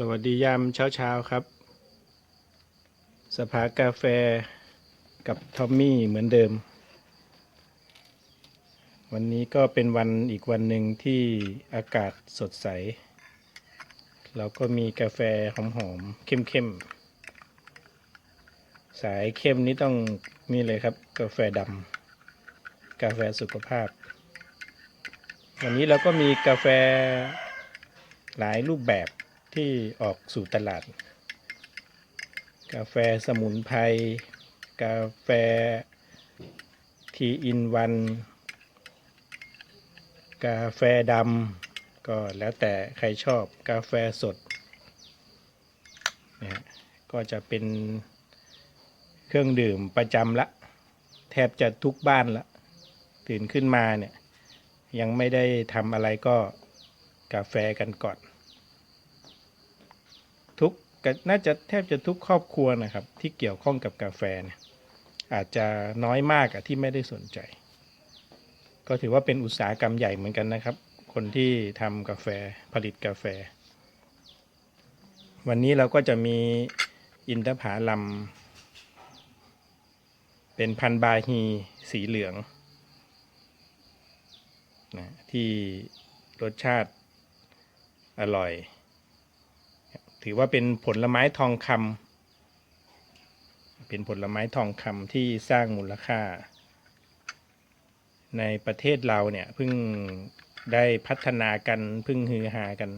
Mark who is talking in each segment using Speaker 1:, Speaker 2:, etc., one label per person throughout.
Speaker 1: สวัสดียามเช้าเช้าๆครับ สภากาแฟกับทอมมี่เหมือนเดิม วันนี้ก็เป็นวันอีกวันหนึ่งที่อากาศสดใส เราก็มีกาแฟหอมๆเข้มๆ สายเข้มนี้ต้องนี่เลยครับ กาแฟดำกาแฟสุขภาพ วันนี้เราก็มีกาแฟหลายรูปแบบ ที่ออกสู่ตลาด กาแฟสมุนไพร กาแฟทีอินวัน กาแฟดำก็แล้วแต่ใครชอบกาแฟสดนะฮะก็จะเป็นเครื่องดื่มประจำละ แทบจะทุกบ้านละ ตื่นขึ้นมาเนี่ย ยังไม่ได้ทำอะไรก็กาแฟกันก่อน น่าจะแทบจะทุกครอบครัวนะครับ ที่เกี่ยวข้องกับกาแฟเนี่ยอาจจะน้อยมากอะที่ไม่ได้สนใจ ก็ถือว่าเป็นอุตสาหกรรมใหญ่เหมือนกันนะครับ คนที่ทำกาแฟผลิตกาแฟ วันนี้เราก็จะมีอินทผลัมเป็นพันธุ์บาฮีสีเหลืองนะที่รสชาติอร่อย ถือว่าเป็นผลไม้ทองคำเป็นผลไม้ทองคำที่สร้างมูลค่า ในประเทศเราเนี่ยเพิ่งได้พัฒนากันเพิ่งฮือฮากัน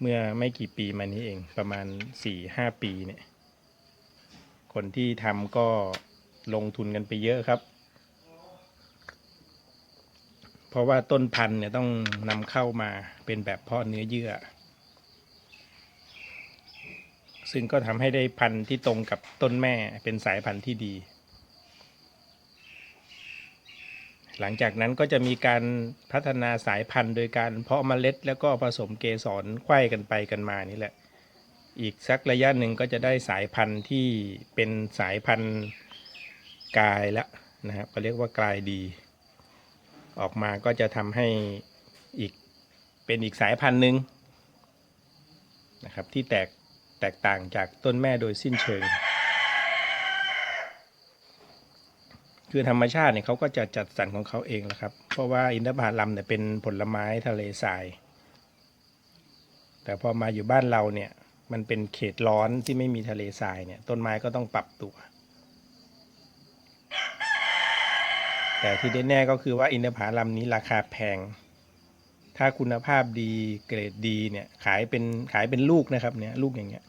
Speaker 1: เมื่อไม่กี่ปีมานี้เองประมาณ 4-5 ปีเนี่ย คนที่ทำก็ลงทุนกันไปเยอะครับ เพราะว่าต้นพันธุ์เนี่ยต้องนำเข้ามาเป็นแบบเพาะเนื้อเยื่อ ซึ่งก็ทำให้ได้พันธุ์ที่ตรงกับต้นแม่เป็นสายพันธุ์ที่ดี หลังจากนั้นก็จะมีการพัฒนาสายพันธุ์โดยการเพาะเมล็ด แล้วก็ผสมเกสรไข้กันไปกันมานี่แหละ อีกสักระยะหนึ่งก็จะได้สายพันธุ์ที่เป็นสายพันธุ์กลายล้วนะครับก็เรียกว่ากลายดี ออกมาก็จะทำให้อีกเป็นอีกสายพันธุ์หนึ่งนะครับที่แตก แตกต่างจากต้นแม่โดยสิ้นเชิง คือธรรมชาติเนี่ยเขาก็จะจัดสรรของเขาเองแหละครับ เพราะว่าอินทผลัมเนี่ยเป็นผลไม้ทะเลทราย แต่พอมาอยู่บ้านเราเนี่ยมันเป็นเขตร้อนที่ไม่มีทะเลทรายเนี่ยต้นไม้ก็ต้องปรับตัว แต่ที่แน่ๆก็คือว่าอินทผลัมนี้ราคาแพง ถ้าคุณภาพดีเกรดดีเนี่ยขายเป็นขายเป็นลูกนะครับเนี่ยลูกอย่างเงี้ย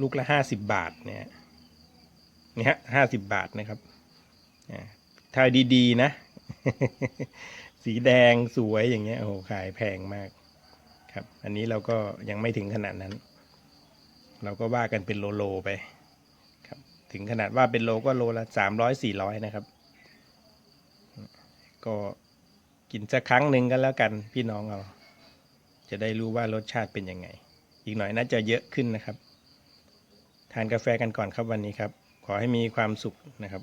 Speaker 1: ลูกละห้าสิบบาทเนี่ยเนี่ยห้าสิบบาทนะครับอ่าถ้าดีๆ นะ สีแดงสวยอย่างเงี้ยโอ้โหขายแพงมากครับ อันนี้เราก็ยังไม่ถึงขนาดนั้น เราก็ว่ากันเป็นโลโลไปครับ ถึงขนาดว่าเป็นโลก็โลละสามร้อยสี่ร้อยนะครับ ก็กินสักครั้งหนึ่งกันแล้วกันพี่น้องเราจะได้รู้ว่ารสชาติเป็นยังไง อีกหน่อยน่าจะเยอะขึ้นนะครับ ทานกาแฟกันก่อนครับวันนี้ครับ ขอให้มีความสุขนะครับ